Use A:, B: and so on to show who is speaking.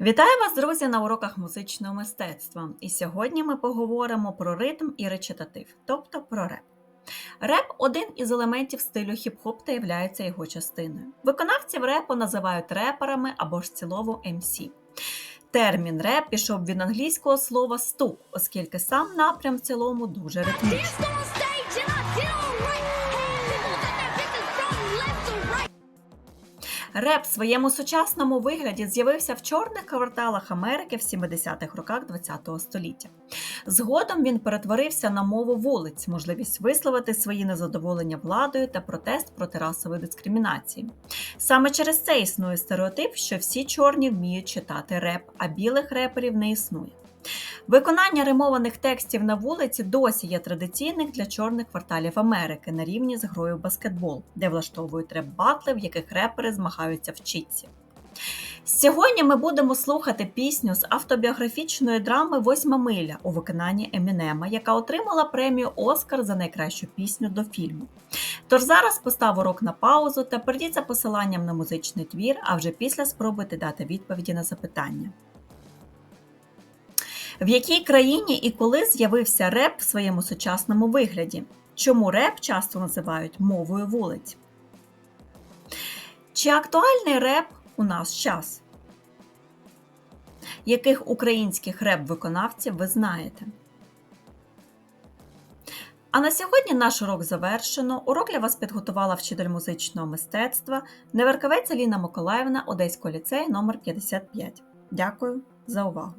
A: Вітаю вас, друзі, на уроках музичного мистецтва. І сьогодні ми поговоримо про ритм і речитатив, тобто про реп. Реп один із елементів стилю хіп-хоп та являється його частиною. Виконавців репу називають реперами або ж цілово MC. Термін реп пішов від англійського слова стук, оскільки сам напрям в цілому дуже ритмічний. Реп в своєму сучасному вигляді з'явився в чорних кварталах Америки в 70-х роках ХХ століття. Згодом він перетворився на мову вулиць, можливість висловити свої незадоволення владою та протест проти расової дискримінації. Саме через це існує стереотип, що всі чорні вміють читати реп, а білих реперів не існує. Виконання римованих текстів на вулиці досі є традиційних для чорних кварталів Америки на рівні з грою баскетбол, де влаштовують реп-батли, в яких репери змагаються в чітці. Сьогодні ми будемо слухати пісню з автобіографічної драми Восьма миля у виконанні Емінема, яка отримала премію Оскар за найкращу пісню до фільму. Тож зараз постав урок на паузу та перейдіть посиланням на музичний твір, а вже після спробуйте дати відповіді на запитання. В якій країні і коли з'явився реп в своєму сучасному вигляді? Чому реп часто називають мовою вулиць? Чи актуальний реп у наш час? Яких українських реп-виконавців ви знаєте? А на сьогодні наш урок завершено. Урок для вас підготувала вчитель музичного мистецтва Неверковець Аліна Миколаївна Одеського ліцею номер 55. Дякую за увагу!